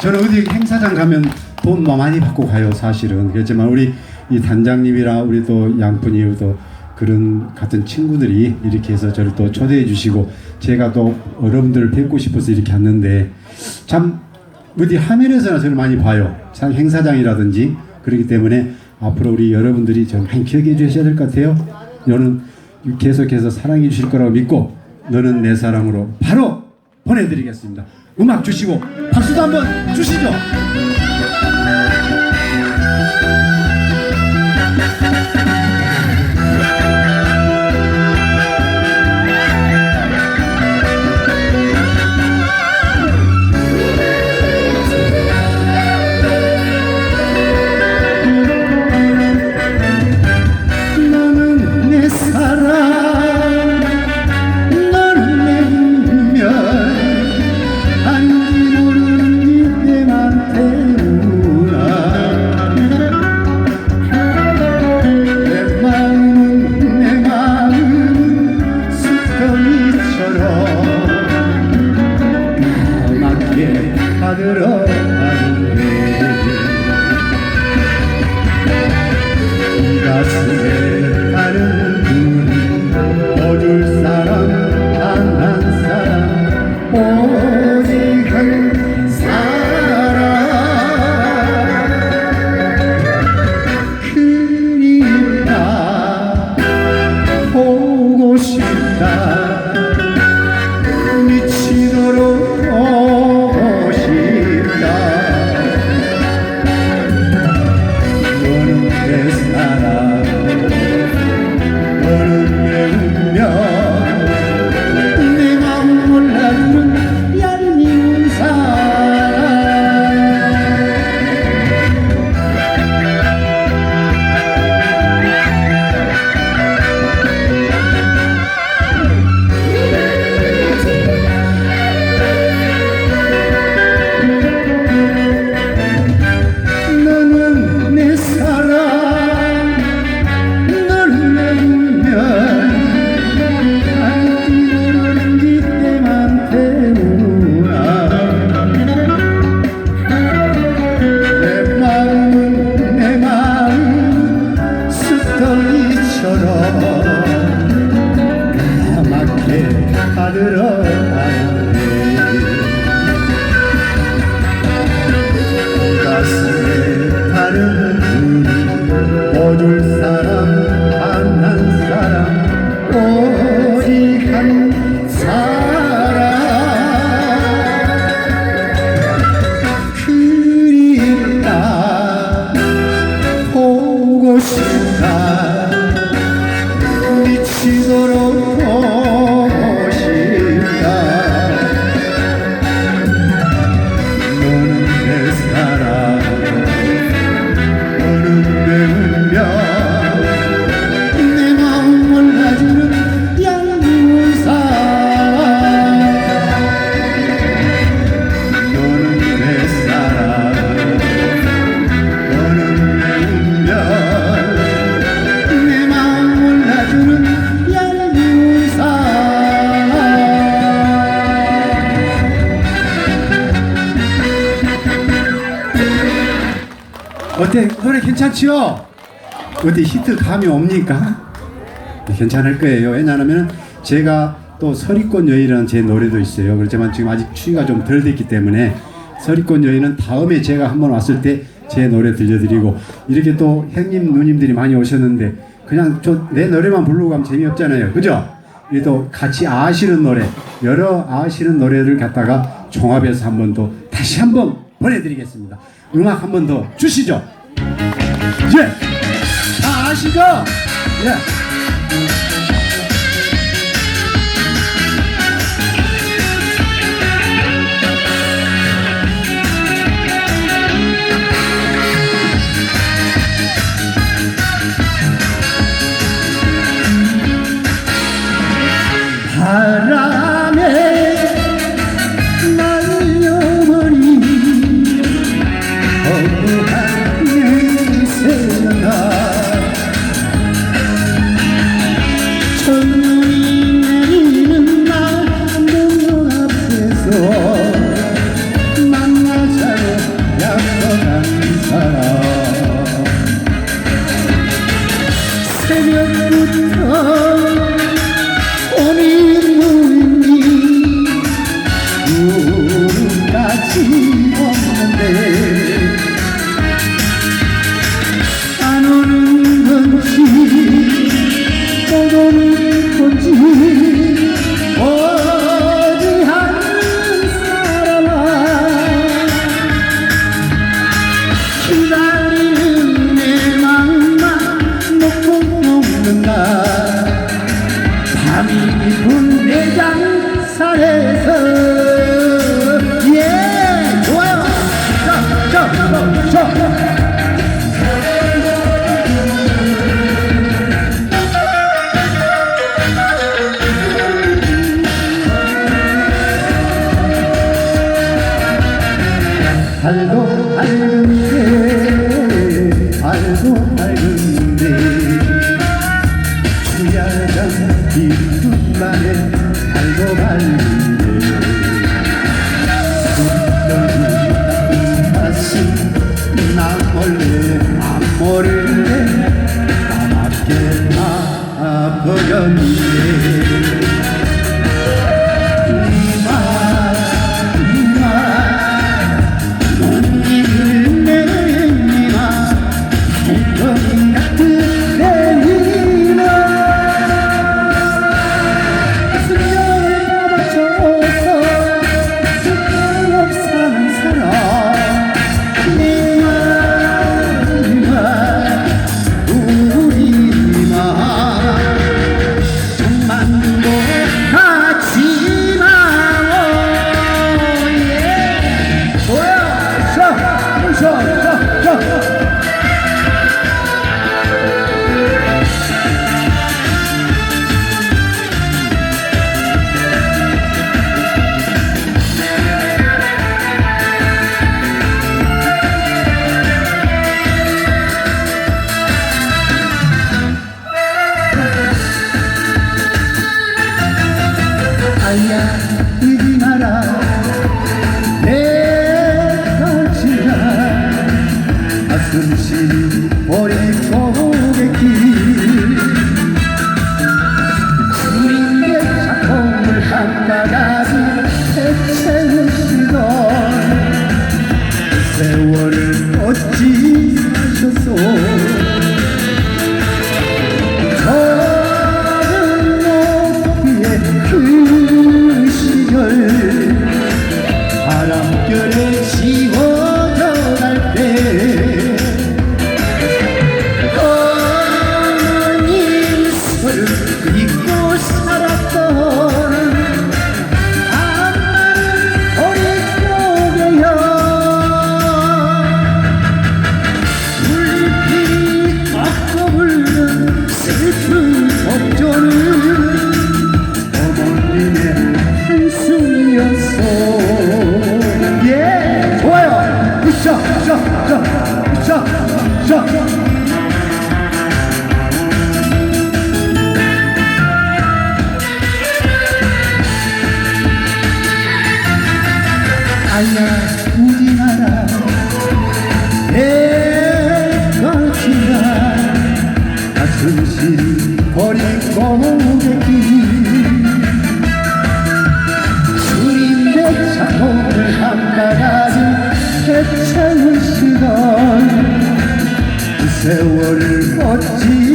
저는 어디 행사장 가면 돈 많이 받고 가요 사실은. 그렇지만 우리 이 단장님이랑 우리 또 양푼이 또 그런 같은 친구들이 이렇게 해서 저를 또 초대해 주시고 제가 또 여러분들을 뵙고 싶어서 이렇게 왔는데 참 어디 화면에서나 저를 많이 봐요. 참 행사장이라든지. 그렇기 때문에 앞으로 우리 여러분들이 좀 많이 기억해 주셔야 될 것 같아요. 저는 계속해서 사랑해 주실 거라고 믿고 너는 내 사랑으로 바로 보내드리겠습니다. 음악 주시고 박수도 한번 주시죠. 습 노래 괜찮지요? 어디 히트 감이 옵니까? 네, 괜찮을 거예요. 왜냐하면 제가 또 서리권 여인이라는 제 노래도 있어요. 그렇지만 지금 아직 추위가 좀 덜 됐기 때문에 서리권 여인은 다음에 제가 한번 왔을 때 제 노래 들려드리고 이렇게 또 형님 누님들이 많이 오셨는데 그냥 저 내 노래만 부르고 가면 재미없잖아요. 그죠? 이또 같이 아시는 노래 여러 아시는 노래를 갖다가 종합해서 한 번 더 다시 한번 보내드리겠습니다. 음악 한 번 더 주시죠. 예, 다 아시죠? 예. 바람 알도 알는데 알도 알는데 주야간 이뿐만에 잊고 살았던 안마는 어린 노래여 물잎이 깎아 불는 슬픈 어머님의 한숨이었어. 좋아요. 으쌰 으쌰 으쌰 She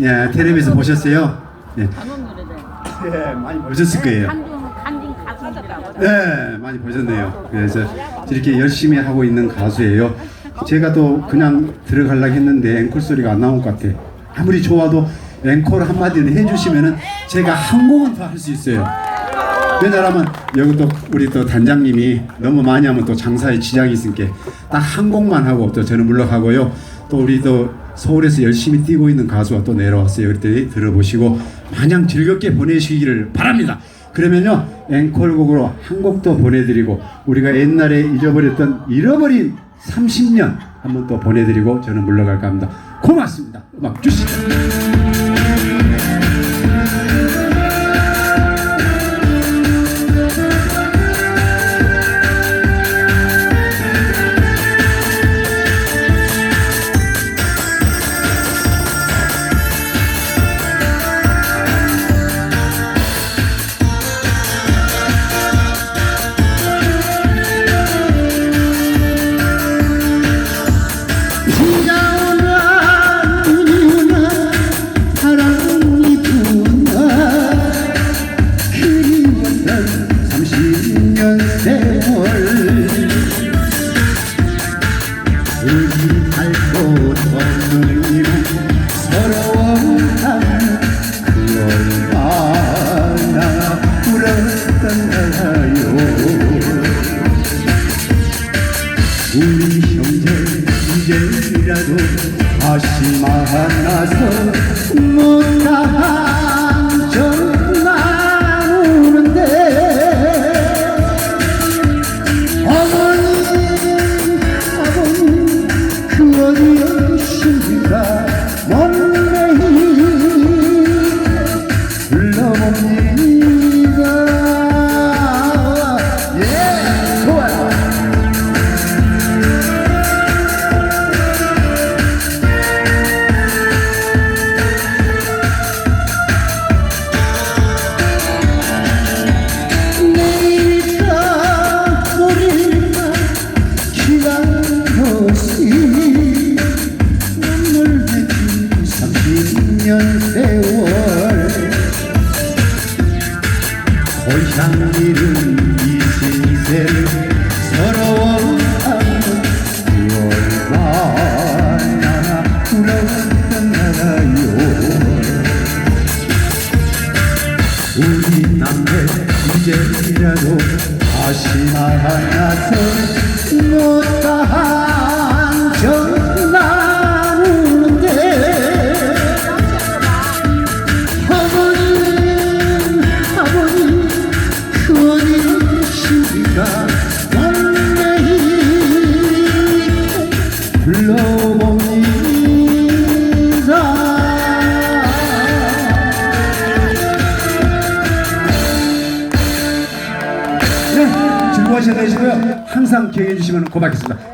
예, 텔레비에서 보셨어요? 예, 노래대. 예, 많이 보셨을 거예요. 네, 많이 보셨네요. 그래서 이렇게 열심히 하고 있는 가수예요. 제가 또 그냥 들어가려고 했는데 앵콜 소리가 안 나올 것 같아. 아무리 좋아도 앵콜 한마디는 해주시면은 제가 한 곡은 더 할 수 있어요. 왜냐하면 여기 또 우리 또 단장님이 너무 많이 하면 또 장사에 지장이 있으니까 딱 한 곡만 하고 또 저는 물러가고요. 또 우리 또 서울에서 열심히 뛰고 있는 가수가 또 내려왔어요. 그때 들어보시고 마냥 즐겁게 보내시기를 바랍니다. 그러면요 앵콜곡으로 한 곡 더 보내드리고 우리가 옛날에 잊어버렸던 잃어버린 30년 한번 또 보내드리고 저는 물러갈까 합니다. 고맙습니다. 음악 주시죠. 30년 세월. 우리 알고 없는 고맙겠습니다.